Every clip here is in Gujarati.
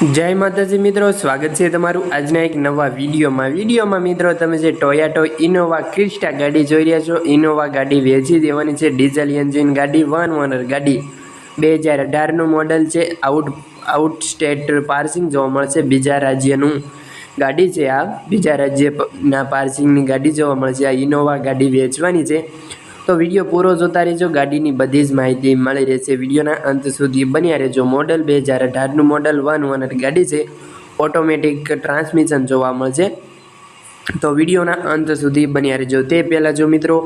જય માતાજી મિત્રો, સ્વાગત છે તમારું આજના એક નવા વિડીયોમાં. વિડીયોમાં મિત્રો, તમે જે ટોયાટો ઇનોવા ક્રિસ્ટા ગાડી જોઈ રહ્યા છો ઇનોવા ગાડી વેચી દેવાની છે ડીઝલ એન્જિન ગાડી વન ઓનર ગાડી. બે હજાર અઢારનું મોડલ છે આઉટ આઉટ સ્ટેટ પાર્સિંગ જોવા મળશે, બીજા રાજ્યનું ગાડી છે આ. બીજા રાજ્યના પાર્સિંગની ગાડી જોવા મળશે. આ ઇનોવા ગાડી વેચવાની છે. તો વીડિયો પૂરો જોતા રહેજો. ગાડીની બધી જ માહિતી મળી રહેશે. વિડીયોના અંત સુધી બન્યા રહેજો. મોડલ બે હજાર અઢારનું મોડલ વન વન ગાડી છે. ઓટોમેટિક ટ્રાન્સમિશન જોવા મળશે. તો વિડીયોના અંત સુધી બન્યા રહેજો. તે પહેલાં જો મિત્રો,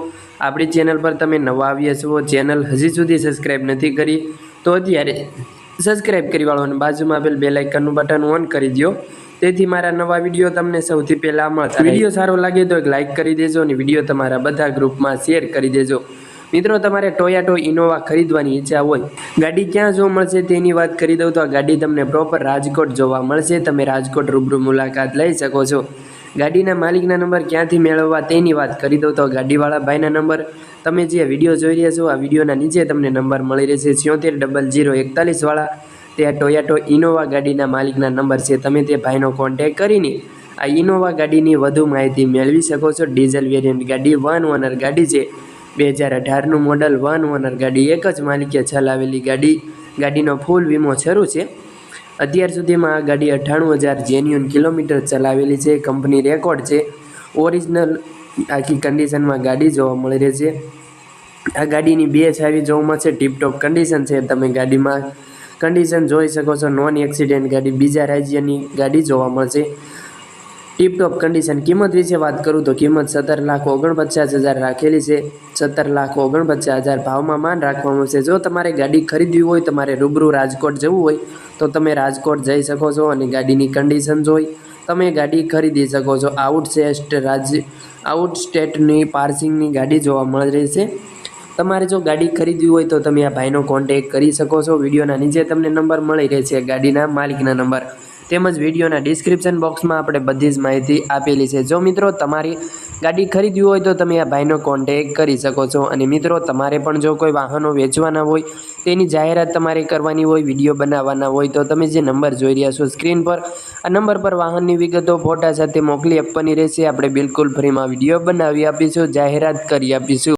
આપણી ચેનલ પર તમે નવા આવ્યા છો, ચેનલ હજી સુધી સબસ્ક્રાઈબ નથી કરી, તો અત્યારે સબસ્ક્રાઈબ કરી વાળો અને બાજુમાં આપેલ બે લાઇકનનું બટન ઓન કરી દો તેથી મારા નવા વીડિયો તમને સૌથી પહેલાં મળતા વીડિયો સારો લાગે તો એક લાઇક કરી દેજો અને વીડિયો તમારા બધા ગ્રુપમાં શેર કરી દેજો. મિત્રો, તમારે ટોયાટો ઇનોવા ખરીદવાની ઈચ્છા હોય, ગાડી ક્યાં જોવા મળશે તેની વાત કરી દઉં તો આ ગાડી તમને પ્રોપર રાજકોટ જોવા મળશે. તમે રાજકોટ રૂબરૂ મુલાકાત લઈ શકો છો. ગાડીના માલિકના નંબર ક્યાંથી મેળવવા તેની વાત કરી દઉં તો ગાડીવાળા ભાઈના નંબર. તમે જે વીડિયો જોઈ રહ્યા છો, આ વિડીયોના નીચે તમને નંબર મળી રહેશે. સિત્તેર ડબલ જીરો એકતાલીસવાળા તે ટોયાટો ઇનોવા ગાડીના માલિકના નંબર છે. તમે તે ભાઈનો કોન્ટેક કરીને આ ઇનોવા ગાડીની વધુ માહિતી મેળવી શકો છો. ડીઝલ વેરિયન્ટ ગાડી, વન ઓનર ગાડી છે. બે હજાર અઢારનું મોડલ, વન ઓનર ગાડી, એક જ માલિકે ચલાવેલી ગાડી, ગાડીનો ફૂલ વીમો શરૂ છે. અત્યાર સુધીમાં આ ગાડી અઠ્ઠાણું હજાર જેન્યુન કિલોમીટર ચલાવેલી છે. કંપની રેકોર્ડ છે. ઓરિજિનલ આખી કન્ડિશનમાં ગાડી જોવા મળી રહે છે. આ ગાડીની બે ચાવી જોવા છે ટીપટોપ કન્ડિશન છે. તમે ગાડીમાં કન્ડિશન જોઈ શકો છો. નોન એક્સિડન્ટ ગાડી. બીજા રાજ્યની ગાડી જોવા મળશે. ટીપટોપ કન્ડિશન કિંમત વિશે વાત કરું તો કિંમત સત્તર લાખ ઓગણપચાસ હજાર રાખેલી છે. સત્તર લાખ ઓગણપચાસ હજાર ભાવમાં માન રાખવામાં છે જો તમારે ગાડી ખરીદવી હોય, તમારે રૂબરૂ રાજકોટ જવું હોય, તો તમે રાજકોટ જઈ શકો છો અને ગાડીની કન્ડિશન જોઈ. તમે ગાડી ખરીદી શકો છો. આઉટ સ્ટેટ રાજ્ય આઉટ સ્ટેટની પાર્સિંગની ગાડી જોવા મળી રહી છે. તમારે જો ગાડી ખરીદવી હોય તો તમે આ ભાઈનો કોન્ટેક કરી શકો છો. વિડીયોના નીચે તમને નંબર મળી રહેશે ગાડીના માલિકના નંબર. તેમજ વિડીયોના ડિસ્ક્રિપ્શન બોક્સમાં આપણે બધી જ માહિતી આપેલી છે. જો મિત્રો તમારી ગાડી ખરીદવી હોય તો તમે આ ભાઈનો કોન્ટેક કરી શકો છો. અને મિત્રો, તમારે પણ જો કોઈ વાહનો વેચવાના હોય, તેની જાહેરાત તમારે કરવાની હોય, વીડિયો બનાવવાના હોય, તો તમે જે નંબર જોઈ રહ્યા છો સ્ક્રીન પર, આ નંબર પર વાહનની વિગતો, ફોટા સાથે મોકલી આપવાની રહેશે. આપણે બિલકુલ ફ્રીમાં વીડિયો બનાવી આપીશું, જાહેરાત કરી આપીશું.